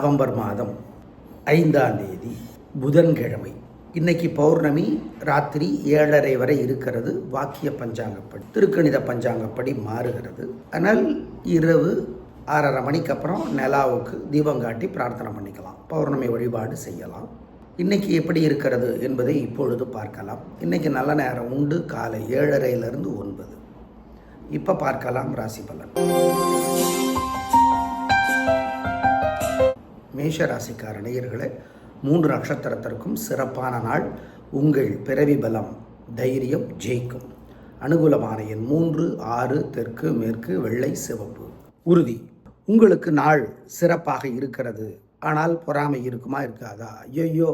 November மாதம் ஐந்தாம் தேதி புதன்கிழமை. இன்னைக்கு பௌர்ணமி ராத்திரி ஏழரை வரை இருக்கிறது. வாக்கிய பஞ்சாங்கப்படி திருக்கணித பஞ்சாங்கப்படி மாறுகிறது. ஆனால் இரவு ஆறரை மணிக்கு அப்புறம் நிலாவுக்கு தீபம் காட்டி பிரார்த்தனை பண்ணிக்கலாம். பௌர்ணமி வழிபாடு செய்யலாம். இன்னைக்கு எப்படி இருக்கிறது என்பதை இப்பொழுது பார்க்கலாம். இன்னைக்கு நல்ல நேரம் உண்டு. காலை ஏழரையிலிருந்து ஒன்பது. இப்போ பார்க்கலாம் ராசி பலன். மேஷ ராசிக்கார நேயர்களே மூன்று நட்சத்திரத்திற்கும் சிறப்பான நாள். உங்கள் பிறவி பலம் தைரியம் ஜெயிக்கும். அனுகூலமான எண் மூன்று ஆறு தெற்கு மேற்கு வெள்ளை சிவப்பு. உறுதி. உங்களுக்கு நாள் சிறப்பாக இருக்கிறது. ஆனால் பொறாமை இருக்குமா இருக்காதா? ஐயோ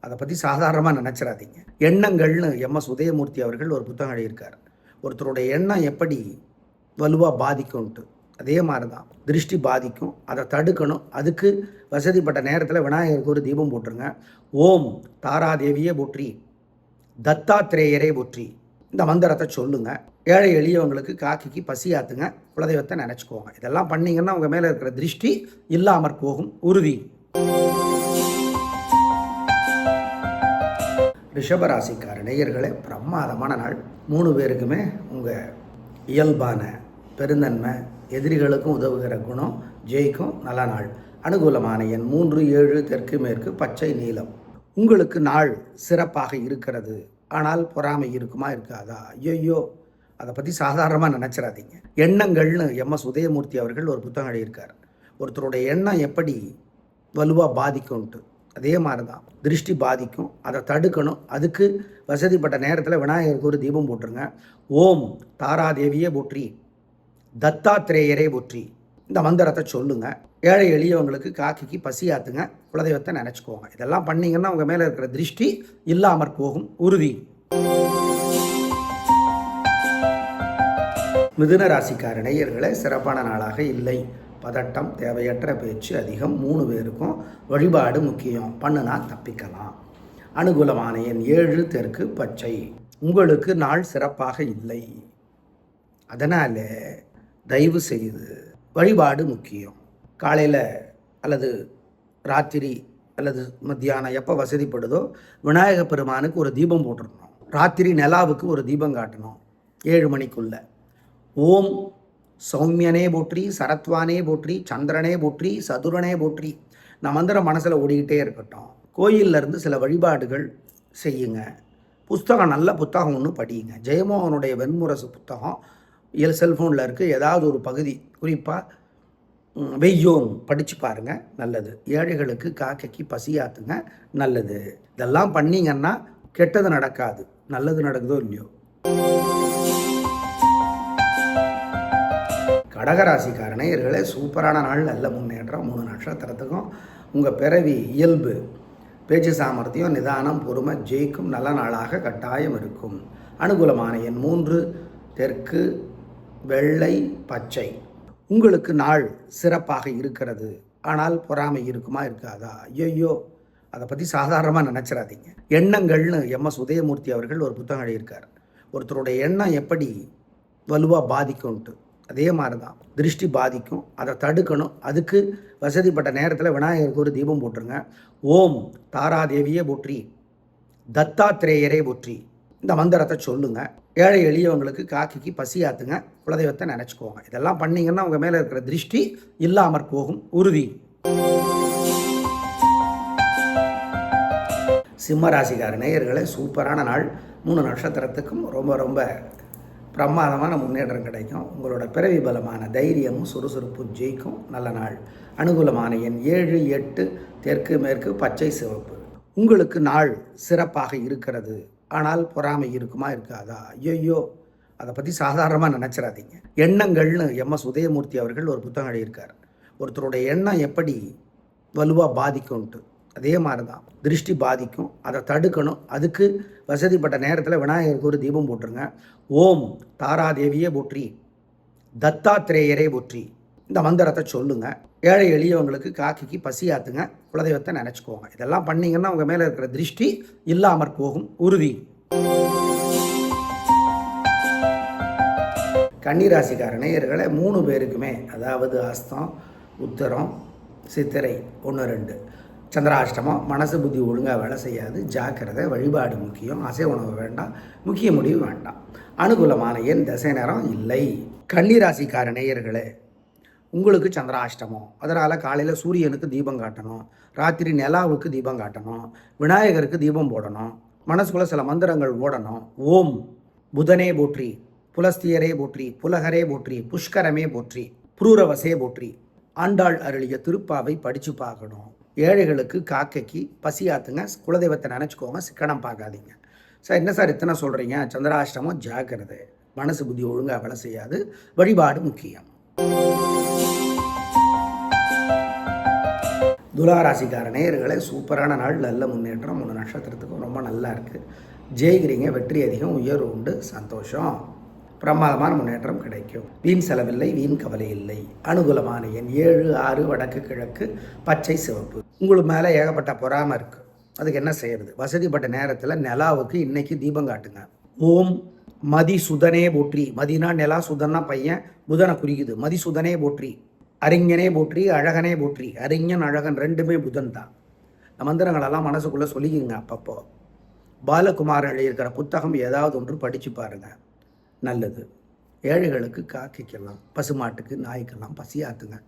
அதை பற்றி சாதாரணமாக நினச்சிடாதீங்க. எண்ணங்கள்னு எம். எஸ். உதயமூர்த்தி அவர்கள் ஒரு புத்தகம் எழுதியிருக்கார். ஒருத்தருடைய எண்ணம் எப்படி வலுவாக பாதிக்கும்ன்ட்டு. அதே மாதிரி தான் திருஷ்டி பாதிக்கும். அதை தடுக்கணும். அதுக்கு வசதிப்பட்ட நேரத்தில் விநாயகருக்கு ஒரு தீபம் போட்டுருங்க. ஓம் தாராதேவியே போற்றி. தத்தாத்திரேயரே போற்றி. இந்த மந்திரத்தை சொல்லுங்கள் ஏழை எளியவங்களுக்கு காக்கிக்கு பசியாத்துங்க குலதெய்வத்தை நினச்சிக்கோங்க. இதெல்லாம் பண்ணிங்கன்னா உங்கள் மேலே இருக்கிற திருஷ்டி இல்லாமற் போகும். உறுதி. ரிஷபராசிக்கார நேயர்களே பிரமாதமான நாள். மூணு பேருக்குமே உங்கள் இயல்பான பெருந்தன்மை எதிரிகளுக்கும் உதவுகிற குணம் ஜெயிக்கும் நல்ல நாள். அனுகூலமான எண் மூன்று ஏழு தெற்கு மேற்கு பச்சை நீலம். உங்களுக்கு நாள் சிறப்பாக இருக்கிறது. ஆனால் பொறாமை இருக்குமா இருக்காதா? ஐயோ அதை பற்றி சாதாரணமாக நினச்சிடாதீங்க எண்ணங்கள்னு எம். எஸ். உதயமூர்த்தி அவர்கள் ஒரு புத்தகம் எழுதியிருக்கார். ஒருத்தருடைய எண்ணம் எப்படி வலுவாக பாதிக்கும்ன்ட்டு. அதே மாதிரி தான் திருஷ்டி பாதிக்கும். அதை தடுக்கணும். அதுக்கு வசதிப்பட்ட நேரத்தில் விநாயகருக்கு ஒரு தீபம் போட்டுருங்க. ஓம் தாராதேவியே போற்றி. தத்தாத்திரேயரை ஒற்றி இந்த மந்திரத்தை சொல்லுங்க. ஏழை எளியவங்களுக்கு காக்கிக்கு பசியாத்துங்க குலதெய்வத்தை நினச்சிக்கோங்க. இதெல்லாம் பண்ணீங்கன்னா உங்கள் மேலே இருக்கிற திருஷ்டி இல்லாமற் போகும். உறுதி. மிதுன ராசிக்கார நேயர்களே சிறப்பான நாளாக இல்லை. பதட்டம் தேவையற்ற பேச்சு அதிகம். மூணு பேருக்கும் வழிபாடு முக்கியம். பண்ணுனா தப்பிக்கலாம். அனுகூலமான எண் ஏழு தெற்கு பச்சை. உங்களுக்கு நாள் சிறப்பாக இல்லை. அதனால் தயவு செய்து வழிபாடு முக்கியம். காலையில் அல்லது ராத்திரி அல்லது மத்தியானம் எப்போ வசதிப்படுதோ விநாயக பெருமானுக்கு ஒரு தீபம் போட்டுடணும் ராத்திரி நிலாவுக்கு ஒரு தீபம் காட்டணும். ஏழு மணிக்குள்ள. ஓம் சௌமியனே போற்றி சரத்வானே போற்றி சந்திரனே போற்றி சதுரனே போற்றி. நான் மந்திரம் மனசில் ஓடிக்கிட்டே இருக்கட்டும். கோயில்ல இருந்து சில வழிபாடுகள் செய்யுங்க. புஸ்தகம் நல்ல புத்தகம் ஒன்று படியுங்க. ஜெயமோகனுடைய வெண்முரசு புத்தகம் எல் செல்ஃபோனில் இருக்குது ஏதாவது ஒரு பகுதி குறிப்பாக வெய்யோம் படித்து பாருங்கள் நல்லது. ஏழைகளுக்கு காக்கைக்கு பசியாத்துங்க. நல்லது. இதெல்லாம் பண்ணிங்கன்னா கெட்டது நடக்காது. நல்லது நடக்குதோ இல்லையோ? கடகராசிக்காரனையர்களே சூப்பரான நாள் நல்ல முன்னேற்றம் மூணு நட்சத்திரத்துக்கும் உங்கள் பிறவி இயல்பு பேச்சு சாமர்த்தியம் நிதானம் பொறுமை ஜெயிக்கும் நல்ல நாளாக கட்டாயம் இருக்கும். அனுகூலமான எண் மூன்று தெற்கு வெள்ளை பச்சை. உங்களுக்கு நாள் சிறப்பாக இருக்கிறது. ஆனால் பொறாமை இருக்குமா இருக்காதா? ஐயோ அதை பற்றி சாதாரணமாக நினச்சிடாதீங்க எண்ணங்கள்னு எம். எஸ். உதயமூர்த்தி அவர்கள் ஒரு புத்தகம் எழுதியிருக்கார். ஒருத்தருடைய எண்ணம் எப்படி வலுவாக பாதிக்கும்ன்ட்டு. அதே மாதிரி தான் திருஷ்டி பாதிக்கும். அதை தடுக்கணும். அதுக்கு வசதிப்பட்ட நேரத்தில் விநாயகருக்கு ஒரு தீபம் போட்டுருங்க. ஓம் தாராதேவியே போற்றி தத்தாத்திரேயரே போற்றி. இந்த மந்திரத்தை சொல்லுங்கள் ஏழை எளியவங்களுக்கு காக்கிக்கு பசியாத்துங்க குலதெய்வத்தை நினச்சிக்கோங்க. இதெல்லாம் பண்ணீங்கன்னா உங்கள் மேலே இருக்கிற திருஷ்டி இல்லாமற் போகும். உறுதி. சிம்மராசிக்கார நேயர்களை சூப்பரான நாள். மூணு நட்சத்திரத்துக்கும் ரொம்ப ரொம்ப பிரமாதமான முன்னேற்றம் கிடைக்கும். உங்களோட பிறவி பலமான தைரியமும் சுறுசுறுப்பும் ஜெயிக்கும். நல்ல நாள். அனுகூலமான எண் ஏழு எட்டு தெற்கு மேற்கு பச்சை சிவப்பு. உங்களுக்கு நாள் சிறப்பாக இருக்கிறது. ஆனால் பொறாமை இருக்குமா இருக்காதா? ஐயோ அதை பற்றி சாதாரணமாக நினச்சிடாதீங்க எண்ணங்கள்னு எம். எஸ். உதயமூர்த்தி அவர்கள் ஒரு புத்தகம் எழுதியிருக்கார். ஒருத்தருடைய எண்ணம் எப்படி வலுவாக பாதிக்கும்ன்ட்டு. அதே மாதிரி தான் திருஷ்டி பாதிக்கும் அதை தடுக்கணும். அதுக்கு வசதிப்பட்ட நேரத்தில் விநாயகருக்கு ஒரு தீபம் போட்டுருங்க. ஓம் தாராதேவியே போற்றி தத்தாத்திரேயரே போற்றி. இந்த மந்திரத்தை சொல்லுங்கள் ஏழை எளியவங்களுக்கு காக்கிக்கு பசியாத்துங்க குலதெய்வத்தை நினச்சிக்கோங்க. இதெல்லாம் பண்ணிங்கன்னா உங்கள் மேலே இருக்கிற திருஷ்டி இல்லாமற் போகும். உறுதி. கன்னிராசிக்கார நேயர்களை மூணு பேருக்குமே அதாவது அஸ்தம் உத்தரம் சித்திரை ஒன்று ரெண்டு. சந்திராஷ்டமம் மனசு புத்தி ஒழுங்காக வேலை செய்யாது ஜாக்கிரதை வழிபாடு முக்கியம் அசை உணவு வேண்டாம் முக்கிய முடிவு வேண்டாம். அனுகூலமான என் திசை நேரம் இல்லை. கன்னிராசிக்கார நேயர்களே உங்களுக்கு சந்திராஷ்டமம். அதனால் காலையில் சூரியனுக்கு தீபம் காட்டணும். ராத்திரி நிலாவுக்கு தீபம் காட்டணும். விநாயகருக்கு தீபம் போடணும். மனசுக்குள்ளே சில மந்திரங்கள் ஓடணும். ஓம். புதனே போற்றி. புலஸ்தியரே போற்றி. புலகரே போற்றி. புஷ்கரமே போற்றி. புரூரவசே போற்றி. ஆண்டாள் அருளிய திருப்பாவை படித்து பார்க்கணும். ஏழைகளுக்கு காக்கைக்கு பசி ஆத்துங்க. குலதெய்வத்தை நினச்சிக்கோங்க. சிக்கனம் பார்க்காதீங்க. சார் என்ன சார் இத்தனை சொல்கிறீங்க சந்திராஷ்டமம் ஜாக்கிரதை. மனசு புத்தி ஒழுங்காக வேலை செய்யாது. வழிபாடு முக்கியம். துளாராசிக்கார நேயர்களே சூப்பரான நாள் நல்ல முன்னேற்றம் மூணு நட்சத்திரத்துக்கும் ரொம்ப நல்லா இருக்குது ஜெயிக்கிறீங்க வெற்றி அதிகம் உயர்வு உண்டு சந்தோஷம். பிரமாதமான முன்னேற்றம் கிடைக்கும். வீண் செலவில்லை வீண் கவலை இல்லை. அனுகூலமான எண் ஏழு ஆறு வடக்கு கிழக்கு பச்சை சிவப்பு. உங்களுக்கு மேலே ஏகப்பட்ட பொறாமை இருக்குது அதுக்கு என்ன செய்யறது? வசதிப்பட்ட நேரத்தில் நிலாவுக்கு இன்னைக்கு தீபம் காட்டுங்க. ஓம் மதி சுதனே போற்றி. மதினா நிலா சுதன்னா பையன் புதனை குறிக்குது. மதி சுதனே போற்றி. அறிஞனே போற்றி அழகனே போற்றி. அறிஞன் அழகன் ரெண்டுமே புதன் தான். இந்த மந்திரங்களெல்லாம் மனசுக்குள்ளே சொல்லிக்கிங்க அப்பப்போ. பாலகுமார் எழுதியிருக்கிற புத்தகம் ஏதாவது ஒன்று படித்து பாருங்க. நல்லது. ஏழைகளுக்கு காக்கைக்கெல்லாம் பசுமாட்டுக்கு நாய்க்கெல்லாம் பசியாத்துங்க.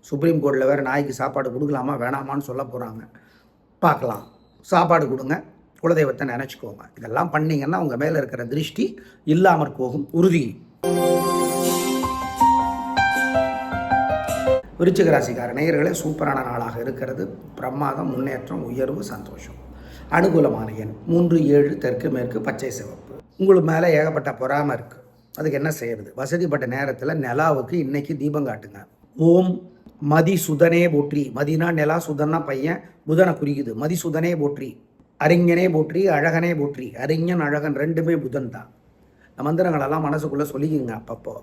சுப்ரீம் கோர்ட்டில் வேறு நாய்க்கு சாப்பாடு கொடுக்கலாமா வேணாமான்னு சொல்ல போகிறாங்க பார்க்கலாம். சாப்பாடு கொடுங்க. குலதெய்வத்தை நினச்சிக்கோங்க. இதெல்லாம் பண்ணிங்கன்னா உங்கள் மேலே இருக்கிற திருஷ்டி இல்லாமற் போகும். உறுதி. விருச்சிக ராசிக்கார நேயர்களே சூப்பரான நாளாக இருக்கிறது. பிரமாதம் முன்னேற்றம் உயர்வு சந்தோஷம். அனுகூலமான எண் மூன்று ஏழு தெற்கு மேற்கு பச்சை சிவப்பு. உங்களுக்கு மேலே ஏகப்பட்ட பொறாமை இருக்குது அதுக்கு என்ன செய்யறது? வசதிப்பட்ட நேரத்தில் நிலாவுக்கு இன்னைக்கு தீபம் காட்டுங்க. ஓம் மதி சுதனே போற்றி. மதினா நிலா சுதன்னா பையன் புதனை குறிக்குது. மதி சுதனே போற்றி. அறிஞனே போற்றி அழகனே போற்றி. அறிஞன் அழகன் ரெண்டுமே புதன் தான். மந்திரங்களெல்லாம் மனசுக்குள்ளே சொல்லிக்குங்க அப்பப்போ.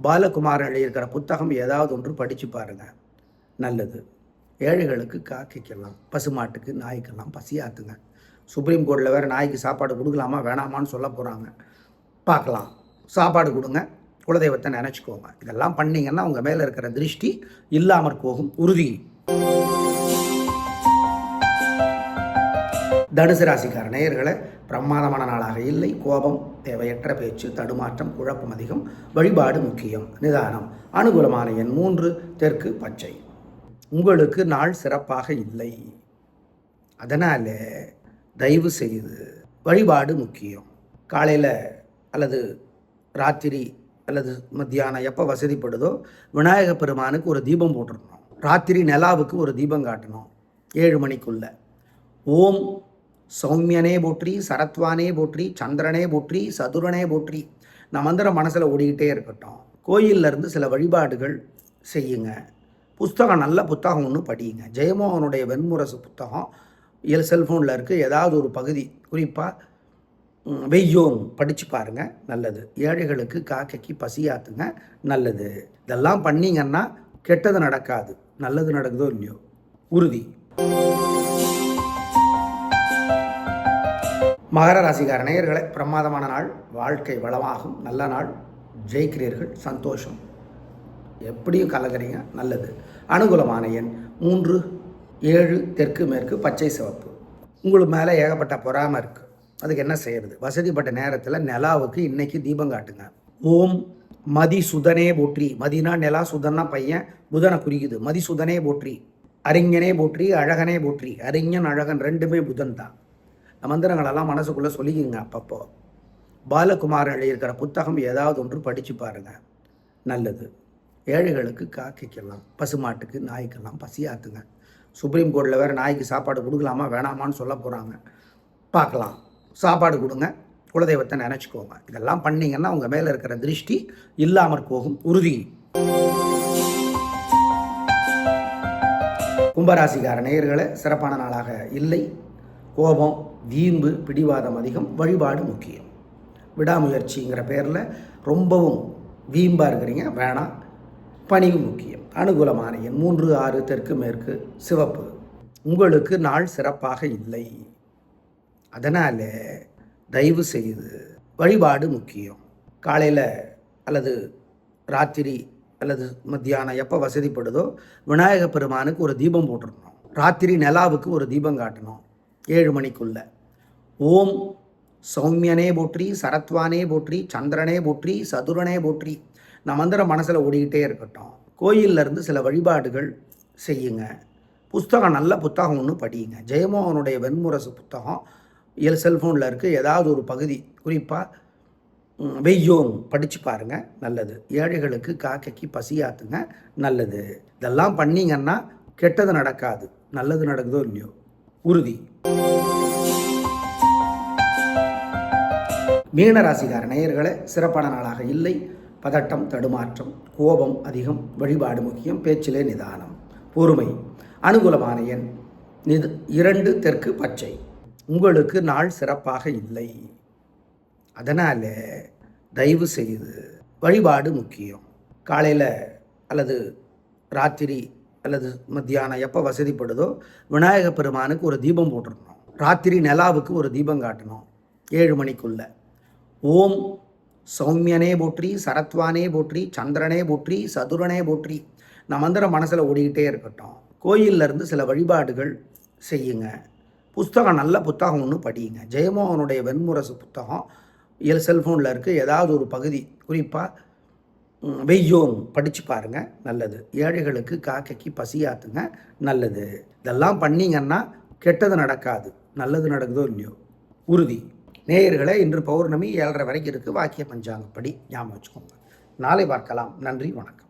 பாலகுமார் எழுதியிருக்கிற புத்தகம் ஏதாவது ஒன்று படித்து பாருங்க. நல்லது. ஏழைகளுக்கு காக்கைக்கெல்லாம் பசுமாட்டுக்கு நாய்க்கெல்லாம் பசியாத்துங்க. சுப்ரீம் கோர்ட்டில் வேறு நாய்க்கு சாப்பாடு கொடுக்கலாமா வேணாமான்னு சொல்ல போகிறாங்க பார்க்கலாம். சாப்பாடு கொடுங்க குலதெய்வத்தை நினச்சிக்கோங்க. இதெல்லாம் பண்ணிங்கன்னா உங்கள் மேலே இருக்கிற திருஷ்டி இல்லாமற் போகும் உறுதி. தனுசு ராசிக்கார நேயர்களை பிரமாதமான நாளாக இல்லை. கோபம் தேவையற்ற பேச்சு தடுமாற்றம் குழப்பம் அதிகம். வழிபாடு முக்கியம். நிதானம். அனுகூலமான எண் மூன்று தெற்கு பச்சை. உங்களுக்கு நாள் சிறப்பாக இல்லை. அதனால் தயவு செய்து வழிபாடு முக்கியம். காலையில் அல்லது ராத்திரி அல்லது மத்தியானம் எப்போ வசதிப்படுதோ விநாயக பெருமானுக்கு ஒரு தீபம் போட்டுடணும் ராத்திரி நிலாவுக்கு ஒரு தீபம் காட்டணும். ஏழு மணிக்குள்ள. ஓம் சௌமியனே போற்றி சரத்வானே போற்றி சந்திரனே போற்றி சதுரனே போற்றி. நான் மந்திரம் மனசில் ஓடிக்கிட்டே இருக்கட்டும். கோயில்ல இருந்து சில வழிபாடுகள் செய்யுங்க. புஸ்தகம் நல்ல புத்தகம் ஒன்று படியுங்க. ஜெயமோகனுடைய வெண்முரசு புத்தகம் எல் செல்ஃபோனில் இருக்குது ஏதாவது ஒரு பகுதி குறிப்பாக வெய்யோம் படித்து பாருங்க. நல்லது. ஏழைகளுக்கு காக்கைக்கு பசியாத்துங்க நல்லது. இதெல்லாம் பண்ணிங்கன்னா கெட்டது நடக்காது. நல்லது நடக்குதோ இல்லையோ? உறுதி. மகர ராசிகார நேயர்களே பிரமாதமான நாள் வாழ்க்கை வளமாகும் நல்ல நாள் ஜெயிக்கிறீர்கள் சந்தோஷம். எப்படியும் கலகிறீங்க நல்லது. அனுகூலமான எண் மூன்று ஏழு தெற்கு மேற்கு பச்சை சிவப்பு. உங்களுக்கு மேலே ஏகப்பட்ட பொறாமல் இருக்குது அதுக்கு என்ன செய்யறது? வசதிப்பட்ட நேரத்தில் நிலாவுக்கு இன்னைக்கு தீபம் காட்டுங்க. ஓம் மதி சுதனே போற்றி. மதினா நிலா சுதன்னா பையன் புதனை குறிக்குது. மதி சுதனே போற்றி. அறிஞனே போற்றி அழகனே போற்றி. அறிஞன் அழகன் ரெண்டுமே புதன் தான். மந்திரங்களெல்லாம் மனசுக்குள்ளே சொல்லிக்கிங்க அப்பப்போ. பாலகுமார் எழுதியிருக்கிற புத்தகம் ஏதாவது ஒன்று படித்து பாருங்கள் நல்லது. ஏழைகளுக்கு காக்கைக்கெல்லாம் பசுமாட்டுக்கு நாய்க்கெல்லாம் பசியாத்துங்க. சுப்ரீம் கோர்ட்டில் வேறு நாய்க்கு சாப்பாடு கொடுக்கலாமா வேணாமான்னு சொல்ல போகிறாங்க பார்க்கலாம். சாப்பாடு கொடுங்க. குலதெய்வத்தை நினச்சிக்கோங்க. இதெல்லாம் பண்ணிங்கன்னா உங்கள் மேலே இருக்கிற திருஷ்டி இல்லாமற் போகும். உறுதி. கும்பராசிக்கார நேயர்களை சிறப்பான நாளாக இல்லை. கோபம் வீம்பு பிடிவாதம் அதிகம் வழிபாடு முக்கியம். விடாமுயற்சிங்கிற பேரில் ரொம்பவும் வீம்பாக இருக்கிறீங்க வேணாம். பணிவு முக்கியம். அனுகூலமான எண் மூன்று ஆறு தெற்கு மேற்கு சிவப்பு. உங்களுக்கு நாள் சிறப்பாக இல்லை. அதனால் தயவு செய்து வழிபாடு முக்கியம். காலையில் அல்லது ராத்திரி அல்லது மத்தியானம் எப்போ வசதிப்படுதோ விநாயகப் பெருமானுக்கு ஒரு தீபம் போட்டுருக்கணும் ராத்திரி நிலாவுக்கு ஒரு தீபம் காட்டணும். ஏழு மணிக்குள்ள. ஓம் சௌமியனே போற்றி சரத்வானே போற்றி சந்திரனே போற்றி சதுரனே போற்றி. நான் மந்திரம் மனசில் ஓடிக்கிட்டே இருக்கட்டும். கோயிலிருந்து இருந்து சில வழிபாடுகள் செய்யுங்க. புஸ்தகம் நல்ல புத்தகம் ஒன்று படியுங்க. ஜெயமோகனுடைய வெண்முரசு புத்தகம் எல் செல்ஃபோனில் இருக்குது ஏதாவது ஒரு பகுதி குறிப்பாக வெய்யோம் படித்து பாருங்க. நல்லது. ஏழைகளுக்கு காக்கைக்கு பசியாத்துங்க நல்லது. இதெல்லாம் பண்ணிங்கன்னா கெட்டது நடக்காது. நல்லது நடக்குதோ இல்லையோ? உறுதி. மீனராசிகார நேயர்களே சிறப்பான நாளாக இல்லை. பதட்டம் தடுமாற்றம் கோபம் அதிகம் வழிபாடு முக்கியம் பேச்சிலே நிதானம் பொறுமை அனுகூலமான எண் நிது இரண்டு தெற்கு பச்சை. உங்களுக்கு நாள் சிறப்பாக இல்லை. அதனால் தயவு செய்து வழிபாடு முக்கியம். காலையில் அல்லது ராத்திரி அல்லது மத்தியானம் எப்போ வசதிப்படுதோ விநாயக பெருமானுக்கு ஒரு தீபம் போட்டுருக்கணும். ராத்திரி நிலாவுக்கு ஒரு தீபம் காட்டணும். ஏழு மணிக்குள்ள. ஓம் சௌமியனே போற்றி சரத்வானே போற்றி சந்திரனே போற்றி சதுரனே போற்றி. நான் மந்திரம் மனசில் ஓடிக்கிட்டே இருக்கட்டும். கோயில்ல இருந்து சில வழிபாடுகள் செய்யுங்க. புஸ்தகம் நல்ல புத்தகம் ஒன்று படியுங்க. ஜெயமோகனுடைய வெண்முரசு புத்தகம் எல் செல்ஃபோனில் இருக்குது ஏதாவது ஒரு பகுதி குறிப்பாக வெய்யோம். படித்து பாருங்க. நல்லது. ஏழைகளுக்கு காக்கைக்கு பசியாத்துங்க. நல்லது. இதெல்லாம் பண்ணீங்கன்னா கெட்டது நடக்காது. நல்லது நடக்குதோ இல்லையோ? உறுதி. நேயர்களை இன்று பௌர்ணமி ஏழரை வரைக்கும் இருக்குது வாக்கிய பஞ்சாங்கப்படி ஞாபகம் வச்சுக்கோங்க. நாளை பார்க்கலாம். நன்றி. வணக்கம்.